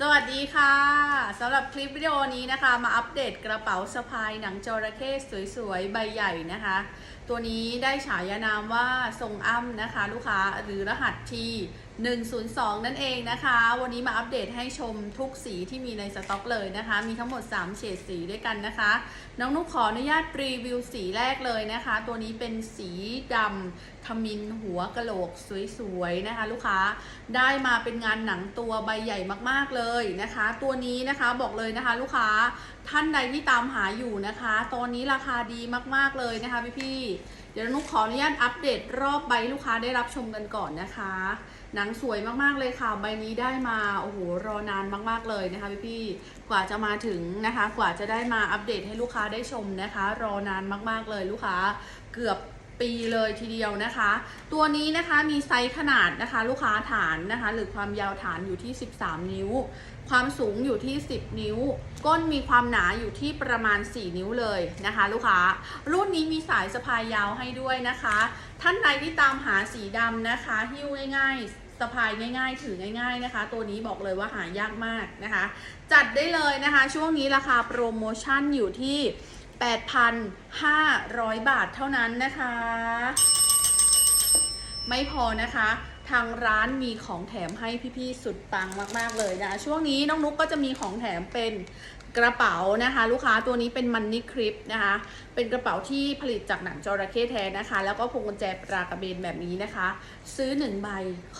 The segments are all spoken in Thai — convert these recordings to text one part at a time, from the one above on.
สวัสดีค่ะสำหรับคลิปวิดีโอนี้นะคะ มาอัปเดตกระเป๋าสะพายหนังจระเข้สวยๆ ใบใหญ่นะคะ ตัวนี้ได้ฉายานามว่าทรงอ้ำนะคะ ลูกค้าหรือรหัสที 102 นั่นเองนะคะ วันนี้มาอัปเดตให้ชมทุกสีที่มีในสต็อกเลยนะคะ มีทั้งหมด 3 เฉดสีด้วยกันนะคะ น้องนุกขออนุญาตรีวิวสีแรกเลยนะคะ ตัวนี้เป็นสีดำทมินหัวกะโหลกสวยๆนะคะ ลูกค้าได้มาเป็นงานหนังตัวใบใหญ่มากๆเลยนะคะ ตัวนี้นะคะบอกเลยนะคะ ลูกค้าท่านใดที่ตามหาอยู่นะคะ ตอนนี้ราคาดีมากๆเลยนะคะพี่ๆเดี๋ยวนุกขออนุญาตอัปเดตรอบใบลูกค้าได้รับชมกันก่อนนะคะ หนังสวยมากๆเลยค่ะ ใบนี้ได้มา โอ้โห รอนานมากๆเลยนะคะพี่ๆกว่าจะมาถึงนะคะ กว่าจะได้มาอัปเดตให้ลูกค้าได้ชมนะคะ รอนานมากๆเลยลูกค้า เกือบปีเลยทีเดียวนะคะ ตัวนี้นะคะมีไซส์ขนาดนะคะ ลูกค้าฐานนะคะ หรือความยาวฐานอยู่ที่ 13 นิ้ว ความสูงอยู่ที่ 10 นิ้ว ก้นมีความหนาอยู่ที่ประมาณ 4 นิ้วเลยนะคะ ลูกค้า รุ่นนี้มีสายสะพายยาวให้ด้วยนะคะ ท่านใดที่ตามหาสีดำนะคะ หิ้วง่ายๆะพายง่ายๆ ถือง่าย ๆนะคะ ตัวนี้บอกเลยว่าหายากมากนะคะ จัดได้เลยนะคะ ช่วงนี้ราคาโปรโมชั่นอยู่ที่ 8,500 บาทเท่านั้นนะคะ ไม่พอนะคะทางร้านมีของแถมให้พี่ๆสุดปังมาก ๆ เลยนะ ช่วงนี้น้องนุ๊กก็จะมีของแถมเป็น กระเป๋านะคะ ลูกค้าตัวนี้เป็นมันนี่คลิปนะคะ เป็นกระเป๋าที่ผลิตจากหนังจระเข้แท้นะคะ แล้วก็พวงกุญแจปลากระเบนแบบนี้นะคะ ซื้อ 1 ใบ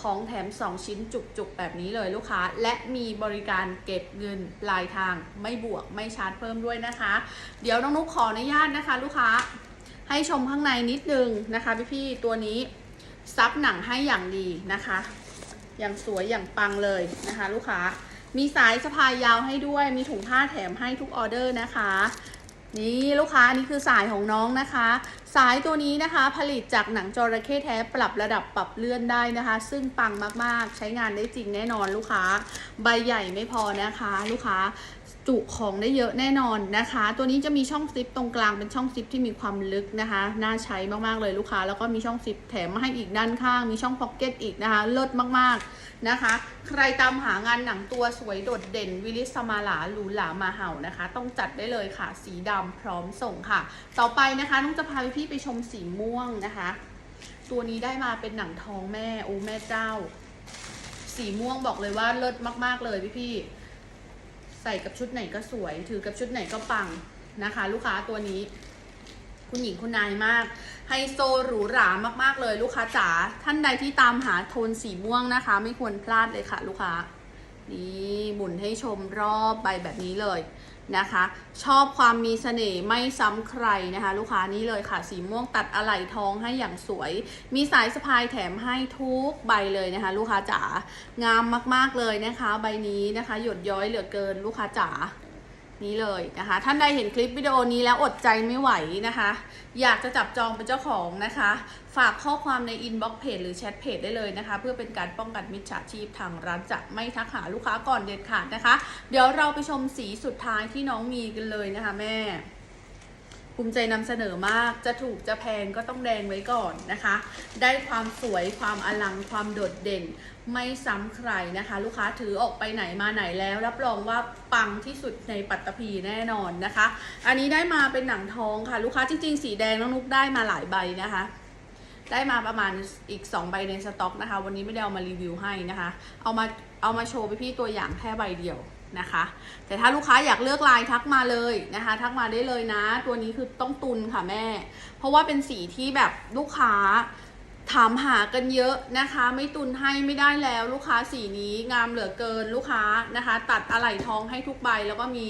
ของแถม 2 ชิ้นจุกๆ แบบนี้เลยลูกค้า และมีบริการเก็บเงินปลายทางไม่บวกไม่ชาร์จเพิ่มด้วยนะคะ เดี๋ยวน้องนุ๊กขออนุญาตนะคะ ลูกค้าให้ชมข้างในนิดนึงนะคะพี่ๆตัวนี้ซับหนังให้อย่างดีนะคะ อย่างสวยอย่างปังเลยนะคะ ลูกค้า มีสายสะพายยาวให้ด้วย มีถุงผ้าแถมให้ทุกออเดอร์นะคะ นี่ลูกค้านี่คือสายของน้องนะคะ สายตัวนี้นะคะผลิตจากหนังจระเข้แท้ปรับระดับปรับเลื่อนได้นะคะ ซึ่งปังมากๆ ใช้งานได้จริงแน่นอนลูกค้า ใบใหญ่ไม่พอนะคะ ลูกค้า จุของได้เยอะแน่นอนนะคะ ตัวนี้จะมีช่องซิปตรงกลางเป็นช่องซิปที่มีความลึกนะคะ น่าใช้มากๆเลยลูกค้า แล้วก็มีช่องซิปแถมมาให้อีกด้านข้าง มีช่องพ็อกเก็ตอีกนะคะ เลิศมากๆนะคะ ใครตามหางานหนังตัวสวยโดดเด่นวิลิสมาลาหรูหรามาเห่านะคะ ต้องจัดได้เลยค่ะ สีดำพร้อมส่งค่ะ ต่อไปนะคะน้องจะพาพี่ๆไปชมสีม่วงนะคะ ตัวนี้ได้มาเป็นหนังทองแม่โอ้แม่เจ้า สีม่วงบอกเลยว่าเลิศมากๆเลยพี่ๆ ใส่กับชุดไหนก็สวย ถือกับชุดไหนก็ปังนะคะ ลูกค้าตัวนี้ คุณหญิงคุณนายมากไฮโซหรูหรามากๆเลย ลูกค้าจ๋าท่านใดที่ตามหาโทนสีม่วงนะคะ ไม่ควรพลาดเลยค่ะ ลูกค้านี่หมุนให้ชมรอบใบแบบนี้เลย นะคะ ชอบความมีเสน่ห์ไม่ซ้ำใครนะคะ ลูกค้านี้เลยค่ะ สีม่วงตัดอะไหล่ทองให้อย่างสวย มีสายสะพายแถมให้ทุกใบเลยนะคะ ลูกค้าจ๋างามมากๆเลยนะคะ ใบนี้นะคะ หยดย้อยเหลือเกินลูกค้าจ๋า นี้เลยนะคะ ท่านใดเห็นคลิปวิดีโอนี้แล้วอดใจไม่ไหวนะคะ อยากจะจับจองเป็นเจ้าของนะคะ ฝากข้อความในอินบ็อกซ์เพจหรือแชทเพจได้เลยนะคะ เพื่อเป็นการป้องกันมิจฉาชีพทางร้านจะไม่ทักหาลูกค้าก่อนเด็ดขาดนะคะ เดี๋ยวเราไปชมสีสุดท้ายที่น้องมีกันเลยนะคะแม่ ภูมิใจนำเสนอมากจะถูกจะแพงก็ต้องแดงไว้ก่อนนะคะ ได้ความสวยความอลังความโดดเด่น ไม่ซ้ำใครนะคะ ลูกค้าถือออกไปไหนมาไหนแล้ว รับรองว่าปังที่สุดในปัตตภีแน่นอนนะคะ อันนี้ได้มาเป็นหนังทองค่ะ ลูกค้าจริง ๆ สีแดงน้องนุกได้มาหลายใบนะคะได้มาประมาณอีก 2 ใบในสต็อกนะคะ วันนี้ไม่ได้เอามารีวิวให้นะคะ เอามาเอามาโชว์ไปพี่ตัวอย่างแค่ใบเดียว นะคะ แต่ถ้าลูกค้าอยากเลือกลายทักมาเลยนะคะ ทักมาได้เลยนะ ตัวนี้คือต้องตุนค่ะแม่ เพราะว่าเป็นสีที่แบบลูกค้าถามหากันเยอะนะคะ ไม่ตุนให้ไม่ได้แล้ว ลูกค้าสีนี้งามเหลือเกินลูกค้านะคะ ตัดอะไหล่ทองให้ทุกใบแล้วก็มี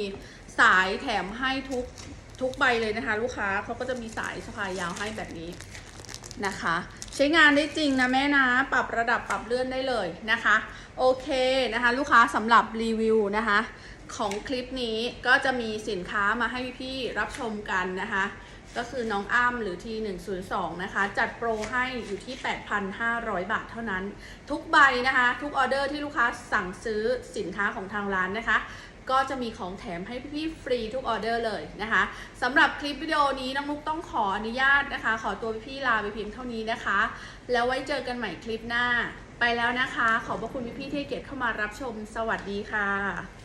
สายแถมให้ทุกทุกใบเลยนะคะ ลูกค้าเขาก็จะมีสายสะพายยาวให้แบบนี้นะคะ ใช้งานได้จริงนะแม่นะ ปรับระดับปรับเลื่อนได้เลยนะคะ โอเคนะคะ ลูกค้าสำหรับรีวิวนะคะ ของคลิปนี้ก็จะมีสินค้ามาให้พี่รับชมกันนะคะ ก็คือน้องอ้ำหรือที102 นะคะ จัดโปรให้อยู่ที่ 8,500 บาทเท่านั้น ทุกใบนะคะ ทุกออเดอร์ที่ลูกค้าสั่งซื้อสินค้าของทางร้านนะคะ ก็จะมีของแถมให้พี่ๆฟรีทุกออเดอร์เลยนะคะสำหรับคลิปวิดีโอนี้น้องนุกต้องขออนุญาตนะคะ ขอตัวพี่ลาไปเพียงเท่านี้นะคะ แล้วไว้เจอกันใหม่คลิปหน้า ไปแล้วนะคะ ขอบพระคุณพี่ๆที่เกียรติเข้ามารับชม สวัสดีค่ะ